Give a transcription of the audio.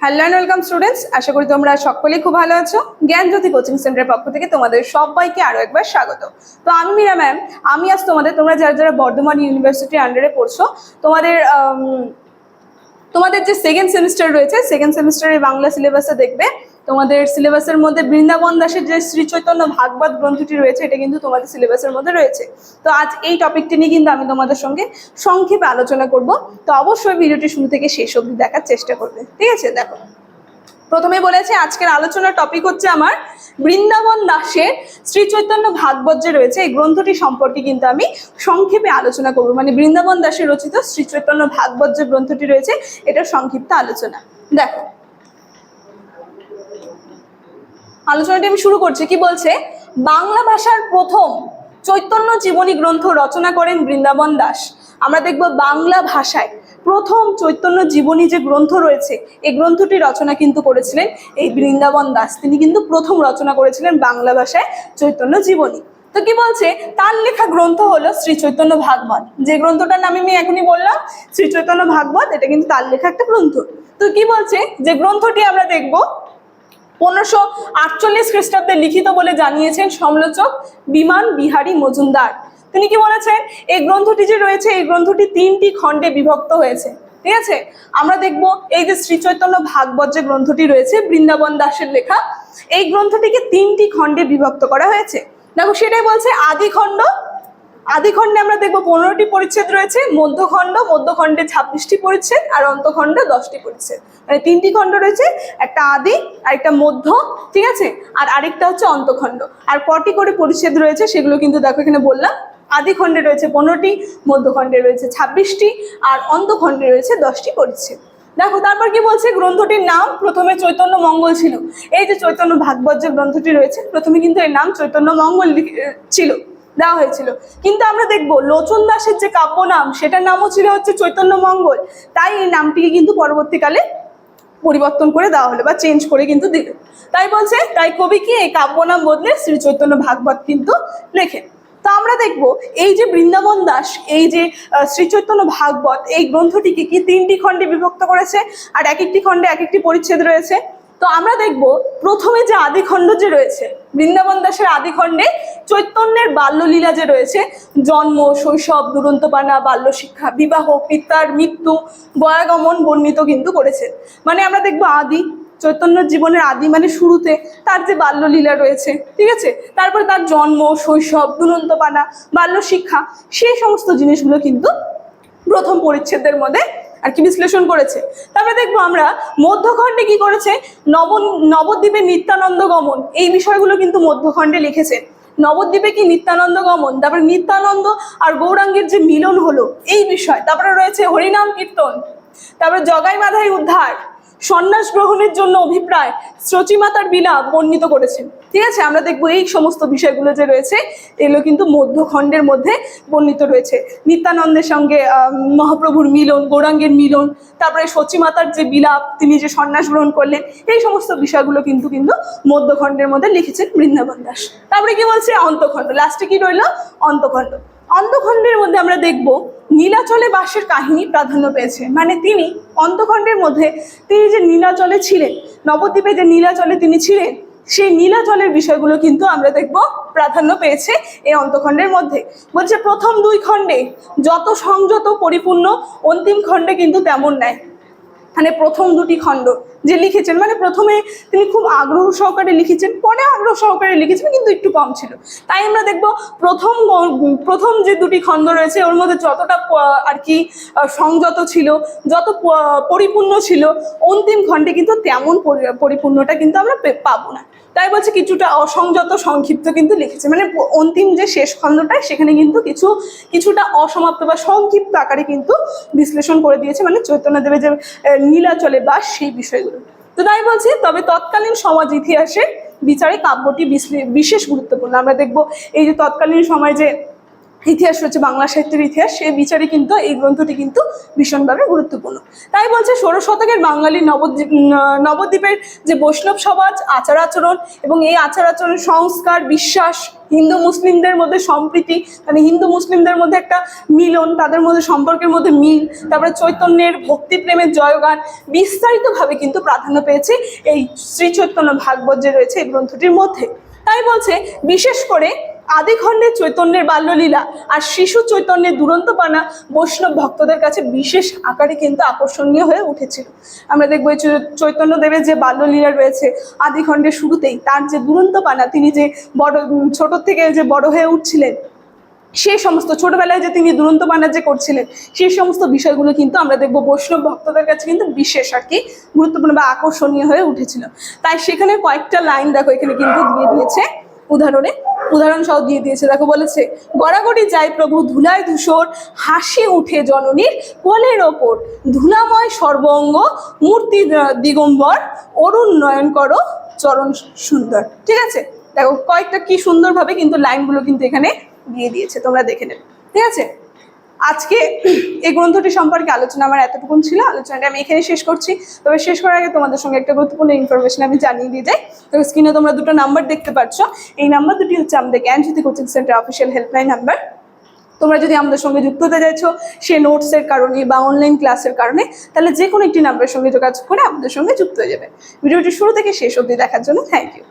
Hello and welcome students আশা করি তোমরা সকলেই খুব ভালো আছো। জ্ঞানজ্যোতি কোচিং সেন্টারের পক্ষ থেকে তোমাদের সবাইকে আরও একবার স্বাগত। তো আমি মীরা ম্যাম, আমি আজ তোমাদের, তোমরা যারা যারা বর্ধমান ইউনিভার্সিটির আন্ডারে পড়ছো, তোমাদের তোমাদের যে সেকেন্ড সেমিস্টার রয়েছে সেকেন্ড সেমিস্টারের বাংলা সিলেবাসে দেখবে তোমাদের সিলেবাসের মধ্যে বৃন্দাবন দাসের যে শ্রী চৈতন্য ভাগবত গ্রন্থটি রয়েছে, এটা কিন্তু তোমাদের সিলেবাসের মধ্যে রয়েছে। তো আজ এই টপিকটি নিয়ে কিন্তু আমি তোমাদের সঙ্গে সংক্ষেপে আলোচনা করব। তো অবশ্যই ভিডিওটি শুরু থেকে শেষ অবধি দেখার চেষ্টা করবে। ঠিক আছে? দেখো। প্রথমে বলেছে, আজকের আলোচনার টপিক হচ্ছে আমার বৃন্দাবন দাসের শ্রী চৈতন্য ভাগবত যে রয়েছে, এই গ্রন্থটি সম্পর্কে কিন্তু আমি সংক্ষেপে আলোচনা করব। মানে বৃন্দাবন দাসের রচিত শ্রী চৈতন্য ভাগবত যে গ্রন্থটি রয়েছে, এটার সংক্ষিপ্ত আলোচনা। দেখো। আলোচনাটি আমি শুরু করছি। কি বলছে? বাংলা ভাষার প্রথম চৈতন্য জীবনী গ্রন্থ রচনা করেন বৃন্দাবন দাস। আমরা দেখব বাংলা ভাষায় প্রথম চৈতন্য জীবনী যে গ্রন্থ রয়েছে, এই গ্রন্থটি রচনা কিন্তু করেছিলেন এই বৃন্দাবন দাস। তিনি কিন্তু প্রথম রচনা করেছিলেন বাংলা ভাষায় চৈতন্য জীবনী। তো কি বলছে? তার লেখা গ্রন্থ হলো শ্রী চৈতন্য ভাগবত। যে গ্রন্থটার নাম আমি এখনই বললাম, শ্রী চৈতন্য ভাগবত, এটা কিন্তু তার লেখা একটা গ্রন্থ। তো কি বলছে? যে গ্রন্থটি আমরা দেখব পনেরোশো আটচল্লিশ খ্রিস্টাব্দে লিখিত বলে জানিয়েছেন সমালোচক বিমান বিহারী মজুমদার। তিনি কি বলেছেন? এই গ্রন্থটি যে রয়েছে, এই গ্রন্থটি তিনটি খণ্ডে বিভক্ত হয়েছে। ঠিক আছে? আমরা দেখব এই যে শ্রী চৈতন্য ভাগবত যে গ্রন্থটি রয়েছে, বৃন্দাবন দাসের লেখা, এই গ্রন্থটিকে তিনটি খণ্ডে বিভক্ত করা হয়েছে। দেখো, সেটাই বলছে আদি খণ্ড আদি খণ্ডে আমরা দেখব পনেরোটি পরিচ্ছেদ রয়েছে, মধ্যখণ্ড, মধ্যখণ্ডে ছাব্বিশটি পরিচ্ছেদ আর অন্তখণ্ড দশটি পরিচ্ছেদ। মানে তিনটি খণ্ড রয়েছে, একটা আদি আর একটা মধ্য, ঠিক আছে? আর আরেকটা হচ্ছে অন্তখণ্ড। আর কটি করে পরিচ্ছেদ রয়েছে সেগুলো কিন্তু দেখো এখানে বললাম। আদি খণ্ডে রয়েছে পনেরোটি, মধ্যখণ্ডে রয়েছে ছাব্বিশটি, আর অন্তখণ্ডে রয়েছে দশটি পরিচ্ছেদ। দেখো, তারপর কি বলছে? গ্রন্থটির নাম, প্রথমে চৈতন্য মঙ্গল ছিল। এই যে চৈতন্য ভাগবত যে গ্রন্থটি রয়েছে, প্রথমে কিন্তু এর নাম চৈতন্য মঙ্গল ছিল। দেওয়া হয়েছিল। কিন্তু আমরা দেখব লোচন দাসের যে কাব্য নাম সেটার নামও ছিল হচ্ছে চৈতন্য মঙ্গল। তাই এই নামটিকে কিন্তু পরবর্তীকালে পরিবর্তন করে দেওয়া হলো বা চেঞ্জ করে কিন্তু দিল। তাই বলছে তাই কবি কি এই কাব্য নাম বদলে শ্রী চৈতন্য ভাগবত কিন্তু লেখেন। তো আমরা দেখব এই যে বৃন্দাবন দাস এই যে আহ, শ্রী চৈতন্য ভাগবত এই গ্রন্থটিকে কি তিনটি খণ্ডে বিভক্ত করেছে? আর এক একটি খণ্ডে এক একটি পরিচ্ছেদ রয়েছে? তো আমরা দেখব প্রথমে যে আদি খণ্ড যে রয়েছে বৃন্দাবন দাসের আদি খণ্ডে চৈতন্যের বাল্যলীলা যে রয়েছে, জন্ম, শৈশব, দুরন্তপানা বাল্য শিক্ষা বিবাহ, পিতার মৃত্যু, বয়াগমন বর্ণিত কিন্তু করেছে। মানে আমরা দেখব আদি, চৈতন্য জীবনের আদি মানে শুরুতে তার যে বাল্যলীলা রয়েছে, ঠিক আছে? তারপরে তার জন্ম, শৈশব, দুরন্তপানা বাল্য শিক্ষা সেই সমস্ত জিনিসগুলো কিন্তু প্রথম পরিচ্ছেদের মধ্যে আর কি বিশ্লেষণ করেছে। তারপরে দেখব আমরা মধ্যখণ্ডে কি করেছে? নব নবদ্বীপে নিত্যানন্দ গমন, এই বিষয়গুলো কিন্তু মধ্যখণ্ডে লিখেছে। নবদ্বীপে কি নিত্যানন্দ গমন? তারপরে নিত্যানন্দ আর গৌরাঙ্গের যে মিলন হলো, এই বিষয়। তারপরে রয়েছে হরিনাম কীর্তন, তারপরে জগাই মাধাই উদ্ধার। সন্ন্যাস গ্রহণের জন্য অভিপ্রায় শ্রচিমাতার বিলাপ বর্ণিত করেছেন। ঠিক আছে, আমরা দেখব এই সমস্ত বিষয়গুলো যে রয়েছে, এগুলো কিন্তু মধ্যখণ্ডের মধ্যে বর্ণিত রয়েছে। নিত্যানন্দের সঙ্গে মহাপ্রভুর মিলন, গৌরাঙ্গের মিলন, তারপরে সচিমাতার যে বিলাপ, তিনি যে সন্ন্যাস গ্রহণ করলেন, এই সমস্ত বিষয়গুলো কিন্তু কিন্তু মধ্যখণ্ডের মধ্যে লিখেছেন বৃন্দাবন দাস। তারপরে কি বলছে? অন্তখণ্ড। লাস্টে কি রইল? অন্তখণ্ড। অন্তখণ্ডের মধ্যে আমরা দেখব নীলাচলে বাসের কাহিনী প্রাধান্য পেয়েছে। মানে তিনি অন্তখণ্ডের মধ্যে তিনি যে নীলাচলে ছিলেন, নবদ্বীপে যে নীলাচলে তিনি ছিলেন, সেই নীলাচলের বিষয়গুলো কিন্তু আমরা দেখব প্রাধান্য পেয়েছে এই অন্তখণ্ডের মধ্যে। বলছে প্রথম দুই খণ্ডে যত সংযত, পরিপূর্ণ, অন্তিম খণ্ডে কিন্তু তেমন নেয় মানে প্রথম দুটি খণ্ড। যে লিখেছেন। মানে প্রথমে তিনি খুব আগ্রহ সহকারে লিখেছেন, পরে আগ্রহ সহকারে লিখেছেন, কিন্তু একটু কম ছিল। তাই আমরা দেখব প্রথম প্রথম যে দুটি খণ্ড রয়েছে, ওর মধ্যে যতটা আর কি সংযত ছিল, যত পরিপূর্ণ ছিল, অন্তিম খণ্ডে কিন্তু তেমন পরি- পরিপূর্ণটা কিন্তু আমরা পাবো না। তাই বলছে কিছুটা অসংযত, সংক্ষিপ্ত কিন্তু লিখেছে। মানে অন্তিম যে শেষ খণ্ডটা, সেখানে কিন্তু কিছু, কিছুটা অসমাপ্ত বা সংক্ষিপ্ত আকারে কিন্তু বিশ্লেষণ করে দিয়েছে। মানে চৈতন্যদেবের যে নীলাচলে বাস সেই বিষয়গুলো। তো তাই বলছি, তবে তৎকালীন সমাজ ইতিহাসে বিচারে কাব্যটি বিশেষ গুরুত্বপূর্ণ। আমরা দেখব এই যে তৎকালীন সময় যে ইতিহাস রয়েছে, বাংলা সাহিত্যের ইতিহাস, সেই বিচারে কিন্তু এই গ্রন্থটি কিন্তু ভীষণভাবে গুরুত্বপূর্ণ। তাই বলছে, ষোড়শ শতকের বাঙালি নবদ্বীপ নবদ্বীপের যে বৈষ্ণব সমাজ, আচার আচরণ এবং এই আচার আচরণ, সংস্কার, বিশ্বাস, হিন্দু মুসলিমদের মধ্যে সম্প্রীতি মানে হিন্দু মুসলিমদের মধ্যে একটা মিলন, তাদের মধ্যে সম্পর্কের মধ্যে মিল, তারপরে চৈতন্যের ভক্তি প্রেমের জয়গান, বিস্তারিতভাবে কিন্তু প্রাধান্য পেয়েছে এই শ্রী চৈতন্য ভাগবত যে রয়েছে এই গ্রন্থটির মধ্যে। তাই বলছে, বিশেষ করে আদিখণ্ডের চৈতন্যের বাল্যলীলা আর শিশু চৈতন্যের দুরন্তপানা বৈষ্ণব ভক্তদের কাছে বিশেষ আকারে কিন্তু আকর্ষণীয় হয়ে উঠেছিল। আমরা দেখব এই চৈতন্যদেবের যে বাল্যলীলা রয়েছে আদিখণ্ডের শুরুতেই, তার যে দুরন্তপানা, তিনি যে বড় ছোট থেকে যে বড় হয়ে উঠছিলেন, সেই সমস্ত ছোটবেলায় যে তিনি দুরন্ত যে করছিলেন, সেই সমস্ত বিষয়গুলো কিন্তু আমরা দেখব বৈষ্ণব ভক্তদের কাছে কিন্তু বিশেষ আর কি গুরুত্বপূর্ণ বা আকর্ষণীয় হয়ে উঠেছিল। তাই সেখানে কয়েকটা লাইন দেখো, এখানে কিন্তু দিয়ে দিয়েছে উদাহরণে। উদাহরণ সহ দিয়ে দিয়েছে। দেখো বলেছে, গড়াগড়ি যায় প্রভু, ধুলায় ধূসর, হাসি উঠে জননীর কোলের ওপর। ধুলাময় সর্বঙ্গ, মূর্তি দিগম্বর, অরুণ নয়ন করো, চরণ সুন্দর। ঠিক আছে? দেখো কয়েকটা কি সুন্দরভাবে কিন্তু লাইনগুলো কিন্তু এখানে দিয়ে দিয়েছে, তোমরা দেখে নেবে। ঠিক আছে? আজকে এই গ্রন্থটি সম্পর্কে আলোচনা আমার এতটুকুন ছিল। আলোচনাটা আমি এখানে শেষ করছি। তবে শেষ করার আগে তোমাদের সঙ্গে একটা গুরুত্বপূর্ণ ইনফরমেশন আমি জানিয়ে দিয়ে যাই। তো স্ক্রিনে তোমরা দুটো নাম্বার দেখতে পাচ্ছ এই নাম্বার দুটি হচ্ছে আমাদের Gyanjyoti coaching centre official helpline number তোমরা যদি আমাদের সঙ্গে যুক্ত হতে চাইছো, সে নোটসের কারণে বা অনলাইন ক্লাসের কারণে, তাহলে যে কোনো একটি নাম্বারের সঙ্গে যোগাযোগ করে আমাদের সঙ্গে যুক্ত হয়ে যাবে। ভিডিওটি শুরু থেকে শেষ অবধি দেখার জন্য থ্যাংক ইউ